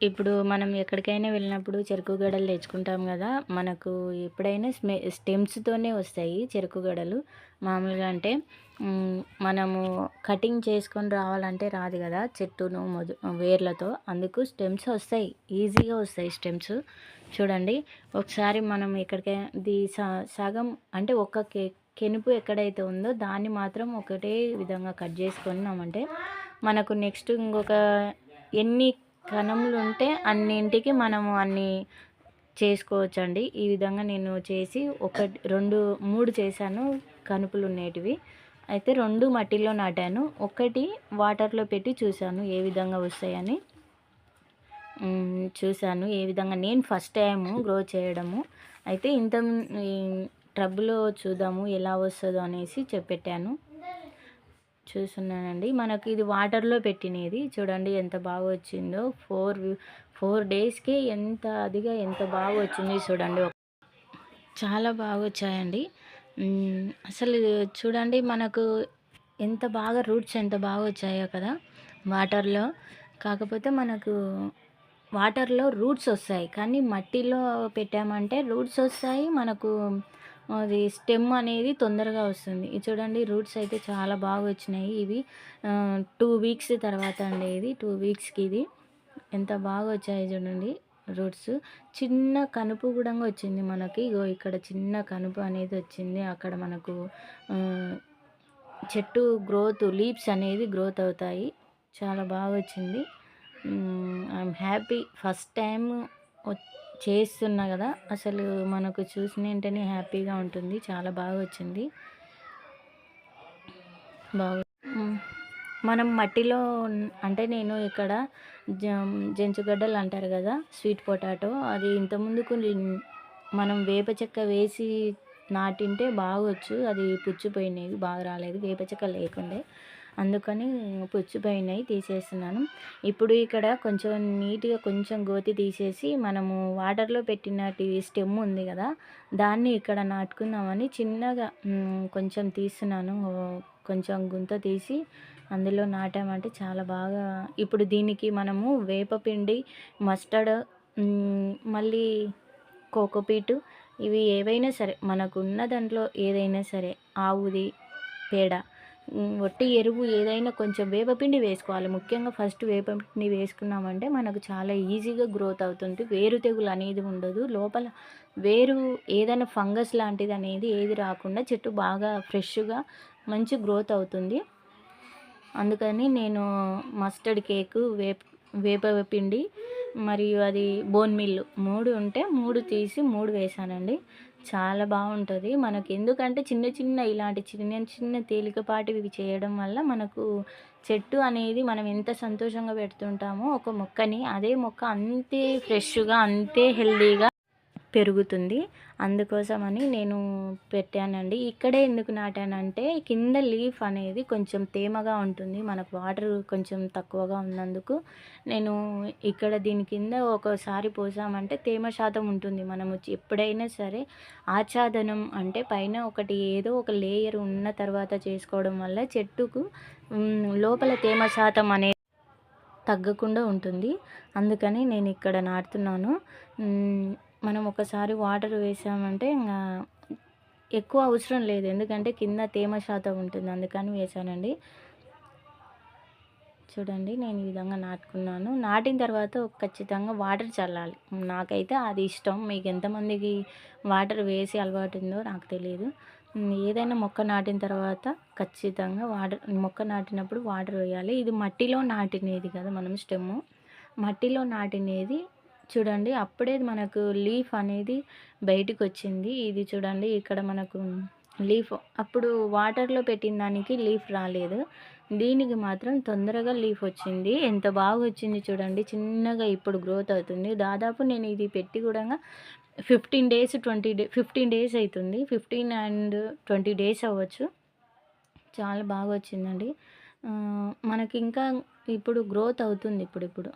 ఇప్పుడు మనం ఎక్కడికైనా వెళ్ళినప్పుడు చెరుకు గడలు తెచ్చుకుంటాం కదా మనకు ఎప్పుడైనా స్మె స్టెమ్స్తోనే వస్తాయి చెరుకు గడలు. మామూలుగా అంటే మనము కటింగ్ చేసుకొని రావాలంటే రాదు కదా చెట్టును మొద వేర్లతో. అందుకు స్టెమ్స్ వస్తాయి ఈజీగా వస్తాయి స్టెమ్స్. చూడండి ఒకసారి మనం ఎక్కడికైనా ది సగం అంటే ఒక కె కెనుపు ఎక్కడైతే ఉందో దాన్ని మాత్రం ఒకటే విధంగా కట్ చేసుకున్నామంటే మనకు నెక్స్ట్ ఇంకొక ఎన్ని కణములు ఉంటే అన్నింటికి మనము అన్ని చేసుకోవచ్చండి. ఈ విధంగా నేను చేసి ఒకటి రెండు మూడు చేశాను. కనుపులు ఉండేటివి అయితే రెండు మట్టిలో నాటాను. ఒకటి వాటర్లో పెట్టి చూశాను ఏ విధంగా వస్తాయని. చూశాను ఏ విధంగా. నేను ఫస్ట్ టైము గ్రో చేయడము. అయితే ఇంత ట్రబుల్లో చూద్దాము ఎలా వస్తుందో అనేసి చెప్పెట్టాను. చూస్తున్నానండి. మనకి ఇది వాటర్లో పెట్టినది. చూడండి ఎంత బాగా వచ్చిందో. ఫోర్ ఫోర్ డేస్కే ఎంత అదిగా ఎంత బాగా వచ్చింది చూడండి. చాలా బాగా వచ్చాయండి. అసలు చూడండి మనకు ఎంత బాగా రూట్స్ ఎంత బాగా వచ్చాయో కదా వాటర్లో. కాకపోతే మనకు వాటర్లో రూట్స్ వస్తాయి. కానీ మట్టిలో పెట్టామంటే రూట్స్ వస్తాయి. మనకు అది స్టెమ్ అనేది తొందరగా వస్తుంది. ఇది చూడండి రూట్స్ అయితే చాలా బాగా వచ్చినాయి. ఇవి టూ వీక్స్ తర్వాత అండి ఇది. టూ వీక్స్కి ఇది. ఎంత బాగా వచ్చాయి చూడండి రూట్స్. చిన్న కనుపు కూడా వచ్చింది మనకి. ఇగో ఇక్కడ చిన్న కనుపు అనేది వచ్చింది. అక్కడ మనకు చెట్టు గ్రోత్ లీవ్స్ అనేది గ్రోత్ అవుతాయి. చాలా బాగా వచ్చింది. I'm happy. ఫస్ట్ టైం చేస్తున్నా కదా అసలు మనకు చూసిన వెంటనే హ్యాపీగా ఉంటుంది. చాలా బాగా వచ్చింది. బాగా మనం మట్టిలో అంటే నేను ఇక్కడ జంచుగడ్డలు అంటారు కదా స్వీట్ పొటాటో అది ఇంతకుముందుకు మనం వేప చెక్క వేసి నాటింటే బాగొచ్చు. అది పుచ్చిపోయినాయి బాగా రాలేదు. వేప చెక్క లేకుండే. అందుకని పుచ్చిపోయినాయి తీసేస్తున్నాను. ఇప్పుడు ఇక్కడ కొంచెం నీట్గా కొంచెం గోతి తీసేసి మనము వాటర్లో పెట్టినటి స్టెమ్ ఉంది కదా దాన్ని ఇక్కడ నాటుకుందామని చిన్నగా కొంచెం తీస్తున్నాను. కొంచెం గుంత తీసి అందులో నాటామంటే చాలా బాగా ఇప్పుడు దీనికి మనము వేపపిండి మస్టర్డ్ మళ్ళీ కోకోపీటు ఇవి ఏవైనా సరే మనకున్న దాంట్లో ఏదైనా సరే ఆవుది పేడ ఒట్టి ఎరువు ఏదైనా కొంచెం వేపపిండి వేసుకోవాలి. ముఖ్యంగా ఫస్ట్ వేపపిండి వేసుకున్నామంటే మనకు చాలా ఈజీగా గ్రోత్ అవుతుంది. వేరు తెగులు అనేది ఉండదు. లోపల వేరు ఏదైనా ఫంగస్ లాంటిది అనేది ఏది రాకుండా చెట్టు బాగా ఫ్రెష్గా మంచి గ్రోత్ అవుతుంది. అందుకని నేను మస్టర్డ్ కేకు వేప వేపపిండి మరియు అది బోన్ మిల్లు మూడు ఉంటే మూడు తీసి మూడు వేసానండి. చాలా బాగుంటుంది. మనకు ఎందుకంటే చిన్న చిన్న ఇలాంటి చిన్న చిన్న తేలికపాటివి చేయడం వల్ల మనకు చెట్టు అనేది మనం ఎంత సంతోషంగా పెడుతుంటామో ఒక మొక్కని అదే మొక్క అంతే ఫ్రెష్గా అంతే హెల్దీగా పెరుగుతుంది. అందుకోసమని నేను పెట్టానండి. ఇక్కడే ఎందుకు నాటానంటే కింద లీఫ్ అనేది కొంచెం తేమగా ఉంటుంది. మనకు వాటర్ కొంచెం తక్కువగా ఉన్నందుకు నేను ఇక్కడ దీని కింద ఒకసారి పోసామంటే తేమ శాతం ఉంటుంది. మనము ఎప్పుడైనా సరే ఆచ్ఛాదనం అంటే పైన ఒకటి ఏదో ఒక లేయర్ ఉన్న తర్వాత చేసుకోవడం వల్ల చెట్టుకు లోపల తేమ శాతం అనేది తగ్గకుండా ఉంటుంది. అందుకని నేను ఇక్కడ నాటుతున్నాను. మనం ఒకసారి వాటర్ వేసామంటే ఇంకా ఎక్కువ అవసరం లేదు. ఎందుకంటే కింద తేమ శాతం ఉంటుంది. అందుకని వేసానండి. చూడండి నేను ఈ విధంగా నాటుకున్నాను. నాటిన తర్వాత ఖచ్చితంగా వాటర్ చల్లాలి. నాకైతే అది ఇష్టం. మీకు ఎంతమందికి వాటర్ వేసి అలవాటు ఉందో నాకు తెలియదు ఏదైనా మొక్క నాటిన తర్వాత ఖచ్చితంగా వాటర్ మొక్క నాటినప్పుడు వాటర్ వేయాలి. ఇది మట్టిలో నాటినేది కదా మనం స్టెమ్ మట్టిలో నాటినేది చూడండి అప్పుడే మనకు లీఫ్ అనేది బయటకు వచ్చింది ఇది చూడండి ఇక్కడ మనకు లీఫ్. అప్పుడు వాటర్లో పెట్టిన దానికి లీఫ్ రాలేదు. దీనికి మాత్రం తొందరగా లీఫ్ వచ్చింది. ఎంత బాగా వచ్చింది చూడండి చిన్నగా ఇప్పుడు గ్రోత్ అవుతుంది. దాదాపు నేను ఇది పెట్టి కూడా fifteen days twenty day fifteen days అవుతుంది ఫిఫ్టీన్ అండ్ ట్వంటీ డేస్ అవ్వచ్చు. చాలా బాగా వచ్చిందండి మనకి ఇంకా ఇప్పుడు గ్రోత్ అవుతుంది ఇప్పుడు ఇప్పుడు